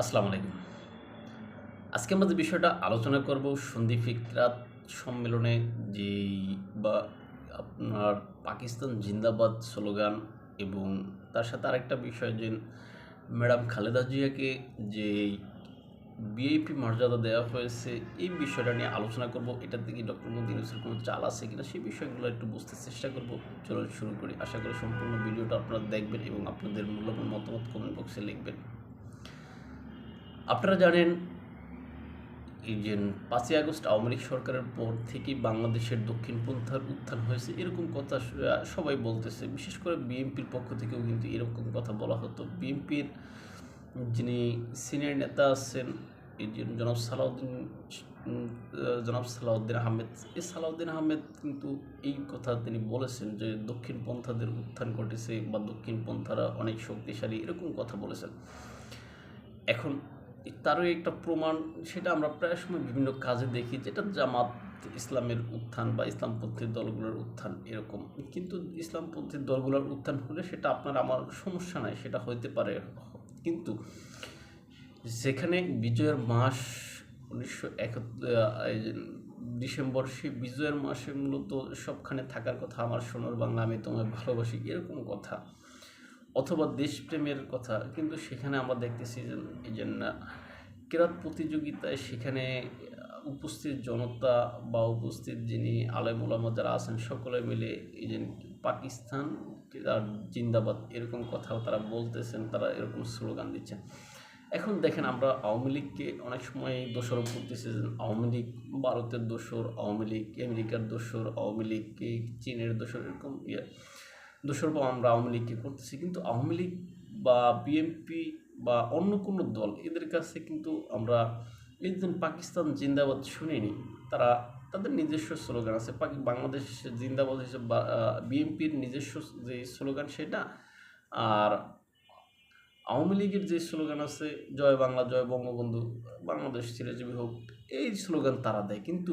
আসসালামু আলাইকুম। আজকে আমরা যে বিষয়টা আলোচনা করব সন্ধি ফিকরাত সম্মেলনে যেই বা আপনার পাকিস্তান জিন্দাবাদ স্লোগান এবং তার সাথে আরেকটা বিষয় যে ম্যাডাম খালেদা জিয়াকে যে বিএপি মর্যাদা দেওয়া হয়েছে, এই বিষয়টা নিয়ে আলোচনা করব। এটা থেকে ডক্টর মোদী ইউনুসের কোনো চাল আছে কিনা সেই বিষয়গুলো একটু বুঝতে চেষ্টা করব। চলো শুরু করি। আশা করি সম্পূর্ণ ভিডিওটা আপনারা দেখবেন এবং আপনাদের মূল্যবান মতামত কমেন্ট বক্সে লিখবেন। আপনারা জানেন এই যে পাঁচই আগস্ট আওয়ামী লীগ সরকারের পর থেকেই বাংলাদেশের দক্ষিণপন্থার উত্থান হয়েছে, এরকম কথা সবাই বলতেছে। বিশেষ করে বিএনপির পক্ষ থেকেও কিন্তু এরকম কথা বলা হতো। বিএনপির যিনি সিনিয়র নেতা আছেন, এই যে জনাব সালাউদ্দিন জনাব সালাউদ্দিন আহমেদ, এই সালাউদ্দিন আহমেদ কিন্তু এই কথা তিনি বলেছেন যে দক্ষিণপন্থাদের উত্থান ঘটেছে বা দক্ষিণপন্থারা অনেক শক্তিশালী, এরকম কথা বলেছেন। এখন তারও একটা প্রমাণ, সেটা আমরা প্রায় সময় বিভিন্ন কাজে দেখি, যেটা জামাত ইসলামের উত্থান বা ইসলামপন্থী দলগুলোর উত্থান এরকম। কিন্তু ইসলামপন্থী দলগুলোর উত্থান হলে সেটা আপনার আমার সমস্যা নাই, সেটা হইতে পারে। কিন্তু যেখানে বিজয়ের মাস উনিশশো ডিসেম্বর, সেই বিজয়ের মাসে মূলত সবখানে থাকার কথা, আমার সোনার বাংলা আমি তোমায় ভালোবাসি, এরকম কথা। অথবা দেশপ্রেমের কথা, কিন্তু সেখানে আমরা দেখতেছি এই না, কেরাত প্রতিযোগিতায় সেখানে উপস্থিত জনতা বা উপস্থিত যিনি আলেম ওলামা যারা আছেন, সকলে মিলে এই যে, পাকিস্তান জিন্দাবাদ এরকম কথাও তারা বলতেছেন, তারা এরকম স্লোগান দিচ্ছেন। এখন দেখেন আমরা আওয়ামী লীগকে অনেক সময় দোষারোপ করতেছি আওয়ামী লীগ ভারতের দোসর আওয়ামী লীগ আমেরিকার দোসর আওয়ামী লীগকে চীনের দোসর এরকম ইয়ে। দোষারোপ আমরা আওয়ামী লীগকে করতেছি। কিন্তু আওয়ামী লীগ বা বিএনপি বা অন্য কোনো দল, এদের কাছে কিন্তু আমরা যে পাকিস্তান জিন্দাবাদ শুনিনি, তারা তাদের নিজস্ব স্লোগান আছে। পাকি বাংলাদেশ জিন্দাবাদ হিসেবে বিএনপির নিজস্ব যে স্লোগান সেটা, আর আওয়ামী লীগের যে স্লোগান আছে, জয় বাংলা, জয় বঙ্গবন্ধু, বাংলাদেশ চিরজীবী হোক, এই স্লোগান তারা দেয়। কিন্তু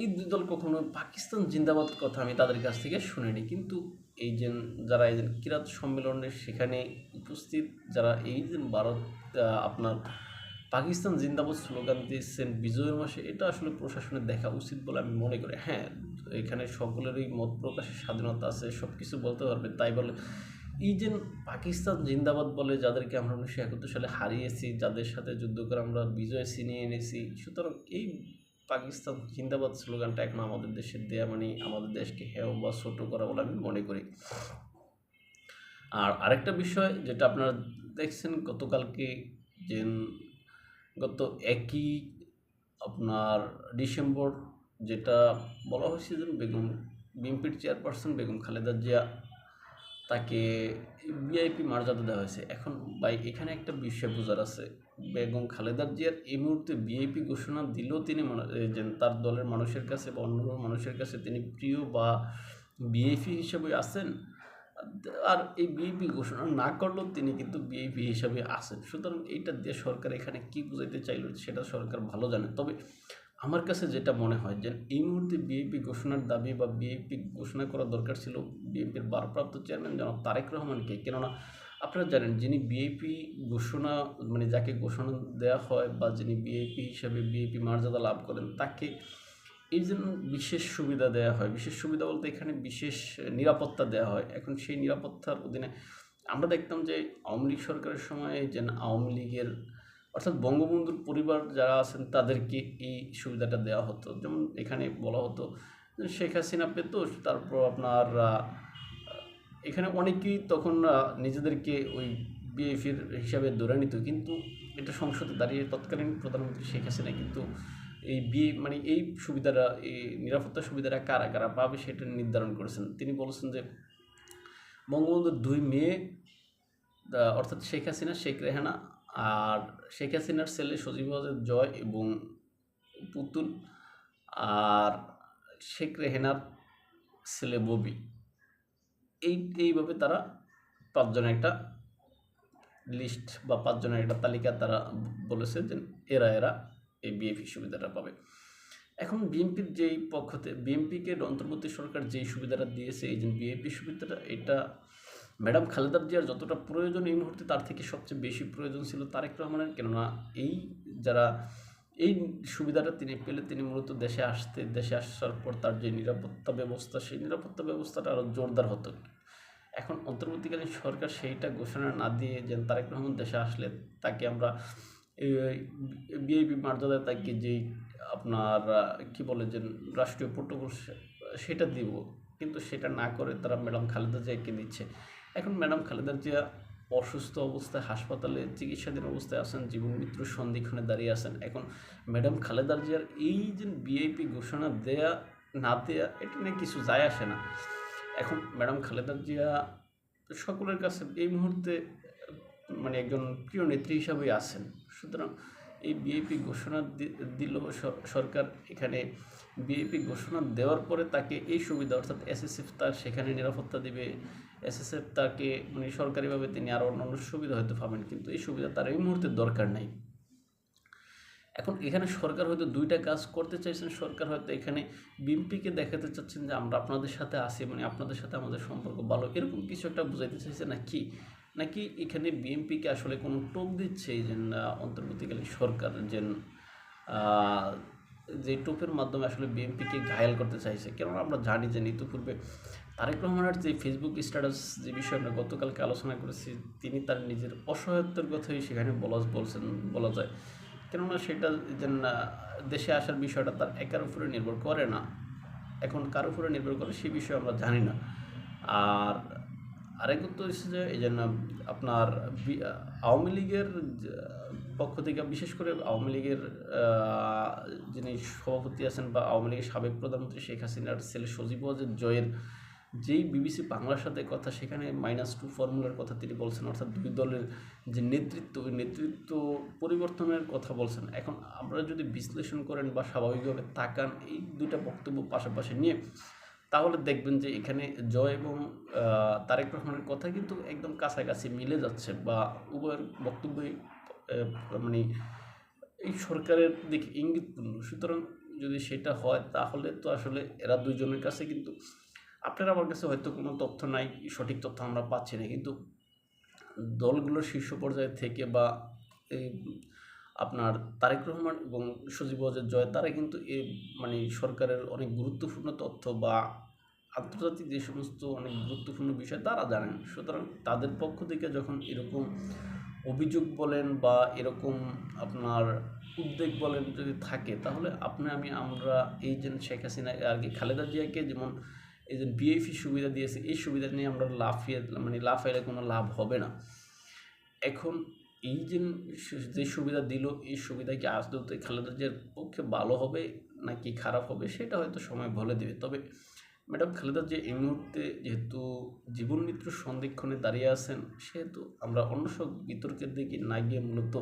এই দুই দল কখনো পাকিস্তান জিন্দাবাদ কথা আমি তাদের কাছ থেকে শুনিনি। কিন্তু এই যে যারা এই যে কিরাত সম্মেলনে সেখানে উপস্থিত, যারা এই যে ভারত আপনার পাকিস্তান জিন্দাবাদ স্লোগান দিয়েছেন বিজয়ের মাসে, এটা আসলে প্রশাসনের দেখা উচিত বলে আমি মনে করি। হ্যাঁ এখানে সকলেরই মত প্রকাশের স্বাধীনতা আছে সব কিছু বলতে পারবে, তাই বলে। এই যে পাকিস্তান জিন্দাবাদ বলে যাদেরকে আমরা উনিশশো একাত্তর সালে হারিয়েছি, যাদের সাথে যুদ্ধ করে আমরা বিজয় ছিনিয়ে এনেছি, সুতরাং এই পাকিস্তান জিন্দাবাদ স্লোগানটা এখন আমাদের দেশের দেয়া মানে আমাদের দেশকে হেয় বা ছোট করা বলে আমি মনে করি। আর আরেকটা বিষয় যেটা আপনারা দেখছেন, গতকালকে যে গত একই আপনার ডিসেম্বর যেটা বলা হয়েছে যে বেগম, বিএনপির চেয়ারপারসন বেগম খালেদা জিয়া তাকে ভিআইপি মর্যাদা দেওয়া হয়েছে। এখন ভাই, এখানে একটা বিষয় বোঝার আছে। বেগম খালেদা জিয়ার এই মুহূর্তে ভিআইপি ঘোষণা দিলেও তিনি তার দলের মানুষের কাছে বা অন্য মানুষের কাছে তিনি প্রিয় বা ভিআইপি হিসাবে আছেন। আর এই বিএপি ঘোষণা না করলেও তিনি কিন্তু বিএপি হিসাবে আছেন। সুতরাং এইটা দিয়ে সরকার এখানে কি বুঝাইতে চাইল সেটা সরকার ভালো জানে। তবে আমার কাছে যেটা মনে হয় যে, এই মুহূর্তে বিএপি ঘোষণার দাবি বা বিএপি ঘোষণা করা দরকার ছিল বিএনপির ভারপ্রাপ্ত চেয়ারম্যান জনাব তারেক রহমানকে। কেননা, আপনারা জানেন যিনি বিএপি ঘোষণা মানে যাকে ঘোষণা দেওয়া হয় বা যিনি বিএপি হিসাবে বিএপি মর্যাদা লাভ করেন, তাকে এই জন্য বিশেষ সুবিধা দেওয়া হয়। বিশেষ সুবিধা বলতে এখানে বিশেষ নিরাপত্তা দেওয়া হয়। এখন সেই নিরাপত্তার অধীনে আমরা দেখতাম যে আওয়ামী লীগ সরকারের সময় যেন আওয়ামী লীগের অর্থাৎ বঙ্গবন্ধুর পরিবার যারা আছেন, তাদেরকে এই সুবিধাটা দেওয়া হতো। যেমন এখানে বলা হতো শেখ হাসিনা পেত, তারপর আপনার এখানে অনেকেই তখন নিজেদেরকে ওই বিএফির হিসাবে ধরে নিত। কিন্তু এটা সংসদে দাঁড়িয়ে তৎকালীন প্রধানমন্ত্রী শেখ হাসিনা কিন্তু এই বিয়ে মানে এই সুবিধাটা, এই নিরাপত্তা সুবিধাটা কারা কারা পাবে সেটা নির্ধারণ করেছেন। তিনি বলেছেন যে বঙ্গবন্ধুর দুই মেয়ে অর্থাৎ শেখ হাসিনা, শেখ রেহানা আর শেখ হাসিনার ছেলে সজীব জয় এবং পুতুল আর শেখ রেহেনার ছেলে ববি। এই, এইভাবে তারা পাঁচজনের একটা লিস্ট বা পাঁচজনের একটা তালিকা তারা বলেছে যে এরা এরা এই বিএপি সুবিধাটা পাবে। এখন বিএনপির যেই পক্ষতে বিএনপিকে অন্তর্বর্তী সরকার যেই সুবিধাটা দিয়েছে, এই যে বিএপি সুবিধাটা, এটা ম্যাডাম খালেদা জিয়ার যতটা প্রয়োজন এই মুহূর্তে তার থেকে সবচেয়ে বেশি প্রয়োজন ছিল তারেক রহমানের, কেননা এই যারা এই সুবিধাটা তিনি পেলে তিনি মূলত দেশে আসতে, দেশে আসার পর তার যে নিরাপত্তা ব্যবস্থা, সেই নিরাপত্তা ব্যবস্থাটা আরও জোরদার হতো। এখন অন্তর্বর্তীকালীন সরকার সেইটা ঘোষণা না দিয়ে যে তারেক রহমান দেশে আসলে তাকে আমরা বিআইপি মর্যাদায় তাকে যেই আপনার, কি বলে যে রাষ্ট্রীয় প্রোটোকল সেটা দিব। কিন্তু সেটা না করে তারা ম্যাডাম খালেদা জিয়াকে দিচ্ছে। এখন ম্যাডাম খালেদা জিয়া অসুস্থ অবস্থায় হাসপাতালে চিকিৎসাধীন অবস্থায় আছেন, জীবন মৃত্যুর সন্ধিক্ষণে দাঁড়িয়ে আছেন। এখন ম্যাডাম খালেদা জিয়ার এই যে বিআইপি ঘোষণা দেয়া, না দেয়া, এটা নিয়ে কিছু যায় আসে না। এখন ম্যাডাম খালেদা জিয়া সকলের কাছে এই মুহূর্তে মানে একজন প্রিয় নেত্রী হিসাবেই আছেন। সুতরাং এই বিএপি ঘোষণা দিল সরকার এখানে বিএপি ঘোষণা দেওয়ার পরে তাকে এই সুবিধা, অর্থাৎ এসএসএফ তার সেখানে নিরাপত্তা দিবে। এসএসএফ তাকে মানে সরকারিভাবে তিনি আরও অন্যান্য সুবিধা হয়তো পাবেন, কিন্তু এই সুবিধা তার এই মুহূর্তে দরকার নাই। এখন এখানে সরকার হয়তো দুইটা কাজ করতে চাইছেন, সরকার হয়তো এখানে বিএমপিকে দেখাতে চাচ্ছেন যে আমরা আপনাদের সাথে আসি মানে আপনাদের সাথে আমাদের সম্পর্ক ভালো, এরকম কিছু একটা বুঝাইতে চাইছে না কি নাকি এখানে বিএমপিকে আসলে কোনো টোপ দিচ্ছে যে অন্তর্বর্তীকালীন সরকার যে যে টোপের মাধ্যমে আসলে বিএমপিকে ঘায়াল করতে চাইছে? কেননা আমরা জানি যে ইতিপূর্বে তারেক রহমানের যে ফেসবুক স্ট্যাটাস যে বিষয়ে আমরা গতকালকে আলোচনা করেছি, তিনি তার নিজের অসহায়ত্বের কথাই সেখানে বলা বলছেন, বলা যায়। কেননা সেটা যে দেশে আসার বিষয়টা তার একার উপরে নির্ভর করে না। এখন কার উপরে নির্ভর করে সে বিষয়ে আমরা জানি না। আর আরেক উত্তর হচ্ছে যে, এই জন্য আপনার আওয়ামী লীগের পক্ষ থেকে, বিশেষ করে আওয়ামী লীগের যিনি সভাপতি আছেন বা আওয়ামী লীগের সাবেক প্রধানমন্ত্রী শেখ হাসিনার ছেলে সজীব জয়ের যেই বিবিসি বাংলার সাথে কথা, সেখানে মাইনাস টু ফর্মুলার কথা তিনি বলছেন, অর্থাৎ দুই দলের যে নেতৃত্ব, ওই নেতৃত্ব পরিবর্তনের কথা বলছেন। এখন আপনারা যদি বিশ্লেষণ করেন বা স্বাভাবিকভাবে তাকান এই দুটা বক্তব্য পাশাপাশি নিয়ে, তাহলে দেখবেন যে এখানে জয় এবং তারেক রহমানের কথা কিন্তু একদম কাছাকাছি মিলে যাচ্ছে বা উভয়ের বক্তব্যই মানে এই সরকারের দিকে ইঙ্গিতপূর্ণ। সুতরাং যদি সেটা হয়, তাহলে তো আসলে এরা দুইজনের কাছে কিন্তু আপনার আমার কাছে হয়তো কোনো তথ্য নাই, সঠিক তথ্য আমরা পাচ্ছি না। কিন্তু দলগুলোর শীর্ষ পর্যায়ে থেকে বা আপনার তারেক রহমান এবং সজীব অজের জয়, তারা কিন্তু এ মানে সরকারের অনেক গুরুত্বপূর্ণ তথ্য বা আন্তর্জাতিক যে সমস্ত অনেক গুরুত্বপূর্ণ বিষয় তারা জানেন। সুতরাং তাদের পক্ষ থেকে যখন এরকম অভিযোগ বলেন বা এরকম আপনার উদ্বেগ বলেন যদি থাকে, তাহলে আপনি আমি আমরা এই যে শেখ হাসিনা আর কি খালেদা জিয়াকে যেমন এই যে বিএফি সুবিধা দিয়েছে, এই সুবিধা নিয়ে আমরা লাফিয়ে মানে লাফাইলে কোনো লাভ হবে না। এখন এই যে যে সুবিধা দিল, এই সুবিধা কি আদৌ খালেদা জিয়ার পক্ষে ভালো হবে নাকি খারাপ হবে, সেটা হয়তো সময় বলে দেবে। তবে ম্যাডাম, খালেদা যে এই মুহূর্তে যেহেতু জীবন মিত্র সন্ধিক্ষণে দাঁড়িয়ে আছেন, সেহেতু আমরা অন্য সব বিতর্কের দিকে না গিয়ে মূলত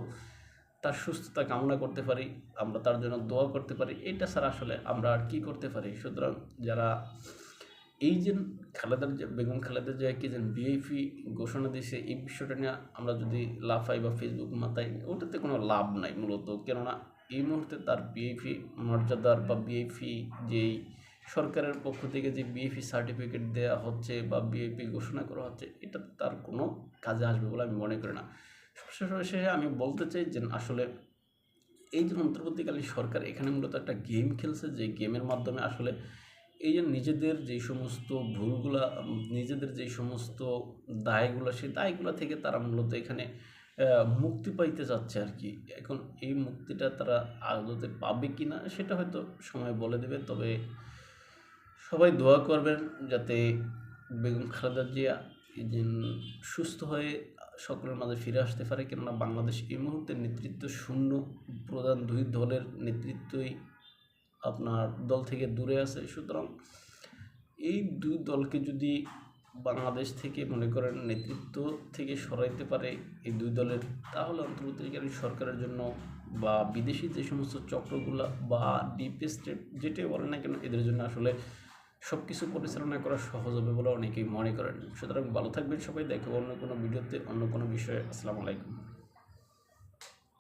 তার সুস্থতা কামনা করতে পারি, আমরা তার জন্য দোয়া করতে পারি, এটা ছাড়া আসলে আমরা আর কী করতে পারি? সুতরাং যারা এই যে খালেদা বেগম খালেদা জিয়াকে যে বিএপি ঘোষণা দিয়েছে, এই বিষয়টা নিয়ে আমরা যদি লাফাই বা ফেসবুক মাথায় ওটাতে কোনো লাভ নাই মূলত। কেননা এই মুহূর্তে তার বিএপি মর্যাদার বা বিএপি যেই সরকারের পক্ষ থেকে যে বিএপি সার্টিফিকেট দেওয়া হচ্ছে বা বিএপি ঘোষণা করা হচ্ছে, এটা তার কোনো কাজে আসবে বলে আমি মনে করি না। শেষে আমি বলতে চাই যে আসলে এই যে অন্তর্বর্তীকালীন সরকার, এখানে মূলত একটা গেম খেলছে, যে গেমের মাধ্যমে আসলে এই যে নিজেদের যেই সমস্ত ভুলগুলা, নিজেদের যেই সমস্ত দায়গুলো, সেই দায়গুলো থেকে তারা মূলত এখানে মুক্তি পাইতে যাচ্ছে আর কি। এখন এই মুক্তিটা তারা আদতে পাবে কি না সেটা হয়তো সময় বলে দেবে। তবে সবাই দোয়া করবেন যাতে বেগম খালেদা জিয়া সুস্থ হয়ে সকলের মাঝে ফিরে আসতে পারে। কেননা বাংলাদেশ এই মুহূর্তে নেতৃত্ব শূন্য, প্রধান দুই দলের নেতৃত্বই আপনার দল থেকে দূরে আছে। সুতরাং এই দুই দলকে যদি বাংলাদেশ থেকে মনে করেন নেতৃত্ব থেকে সরাইতে পারে এই দুই দলের, তাহলে অন্তর্বর্তীকালীন সরকারের জন্য বা বিদেশি যে সমস্ত চক্রগুলো বা ডিপ স্টেট যেটাই বলেন না কেন, এদের জন্য আসলে সব কিছু পরিচালনা করা সহজ হবে বলে অনেকেই মনে করেন। সুতরাং ভালো থাকবেন সবাই, দেখো অন্য কোনো ভিডিওতে, অন্য কোনো বিষয়ে। আসসালামু আলাইকুম।